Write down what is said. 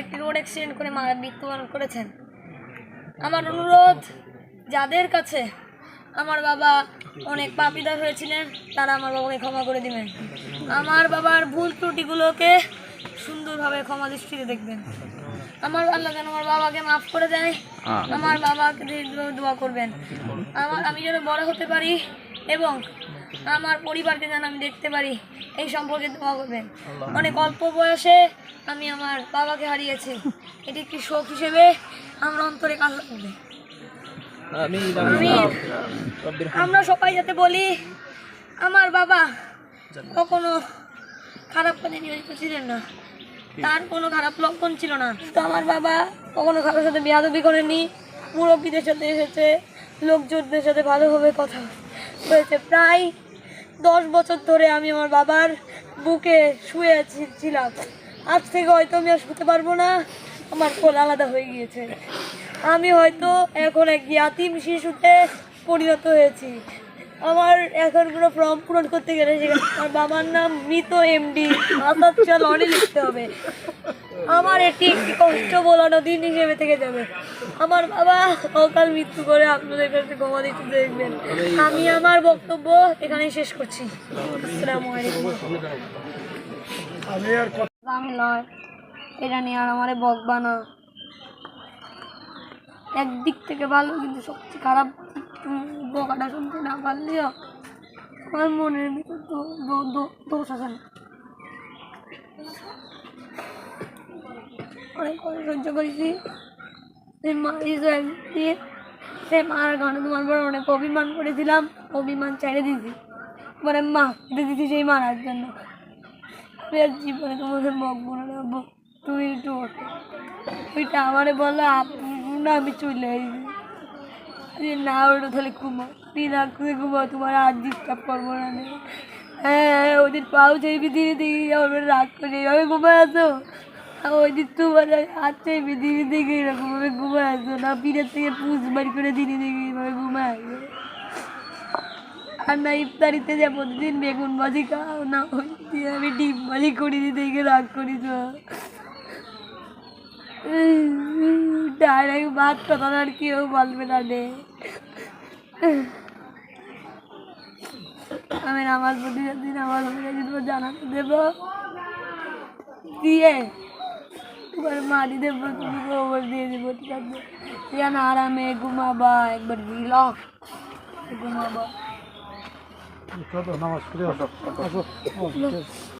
একটি road accident করে মারা মৃত্যুবরণ করেছেন। আমার অনুরোধ যাদের কাছে আমার বাবা অনেক পাপিদার হয়েছিলেন তারা আমার বাবাকে ক্ষমা করে দিবেন। আমার বাবার ভুল ত্রুটিগুলোকে সুন্দরভাবে ক্ষমা দৃষ্টিতে দেখবেন। আমার আল্লাহ যেন আমার বাবাকে মাফ করে দেয়। আমার বাবাকে দোয়া করবেন। আমার আমি যেন বড় হতে পারি এবং আমার পরিবারকে যেন আমি দেখতে পারি এই সম্পর্কে দোয়া করবেন। অনেক অল্প বয়সে আমি আমার বাবাকে হারিয়েছি। এটি একটি শোক হিসেবে আমার অন্তরে কাজ করবে। আমি আমরা সবাই যাতে বলি আমার বাবা কখনো খারাপ কাজে নিয়োজিত ছিলেন না। তার কোনো খারাপ লক্ষণ ছিল না। তো আমার বাবা কখনো কারোর সাথে বেয়াদবি করেনি মুরব্বীদের সাথে এসেছে লোকজনদের সাথে ভালোভাবে কথা হয়েছে। প্রায় দশ বছর ধরে আমি আমার বাবার বুকে শুয়ে ছিলাম। আজ থেকে হয়তো আমি আর শুতে পারব না। আমার কোল আলাদা হয়ে গিয়েছে। আমি হয়তো এখন এক জ্ঞাতিম শিশুতে পরিণত হয়েছি। আমার এখন কোনো ফর্ম পূরণ করতে গেলে সেখানে আমার বাবার নাম মৃত এমডি আসাদ লনে লিখতে হবে। আমার এটি একটি কষ্ট বলানো দিন হিসেবে থেকে যাবে। আমার বাবা অকাল মৃত্যু করে আপনাদের কাছে ক্ষমা দিতে দেখবেন আমি আমার বক্তব্য এখানেই শেষ করছি। আসসালামু আলাইকুম। আমি নয়। এটা নিয়ে আর আমারে বকবা না। একদিক থেকে ভালো, কিন্তু সবচেয়ে খারাপ উম, বকাটা শুনতে না পারলেও আমার মনের ভিতর দোষ আছে অনেক সহ্য করেছি। সে মারিয়েছে একদিন সে মার কারণে তোমার পর অনেক অভিমান করেছিলাম অভিমান ছেড়ে দিয়েছি। মানে মা দিয়েছি সেই মারার জন্য। জীবনে তোমাকে বকবো না রাখব। তুমি একটু ওঠো। ওইটা আমারে বলো আপু না আমি চলে আসি। যে না, ওটা তাহলে ঘুমো রিল্যাক্স করে ঘুমো তোমার আর ডিস্টার্ব করব না নে। হ্যাঁ ওদের পাও চাইবি ধীরে ধীরে আমার রাগ করে এইভাবে ঘুমায় আসো। ওই দিন তোমার হাত চাইবি ধীরে ধীরে এরকমভাবে ঘুমায় আসো না পিঠের থেকে পুষ বাড়ি করে ধীরে ধীরে এইভাবে ঘুমায় আসো। আর না, ইফতারিতে যে প্রতিদিন বেগুন ভাজি খাও, না ওই আমি ডিম ভাজি করি দিতে রাগ করি তো। ডাইরেক্ট ভাত কথা আর কেউ বলবে না রে আমি নামাজ প্রতি দিন নামাজ পড়ে যদি জানাতে দেবো। দিয়ে তোমার মাটি দেবো তুমি গোবর দিয়ে দেবো ঠিক আছে? যেন আরামে ঘুমাবা একবার রিলক ঘুমাবা। আসো।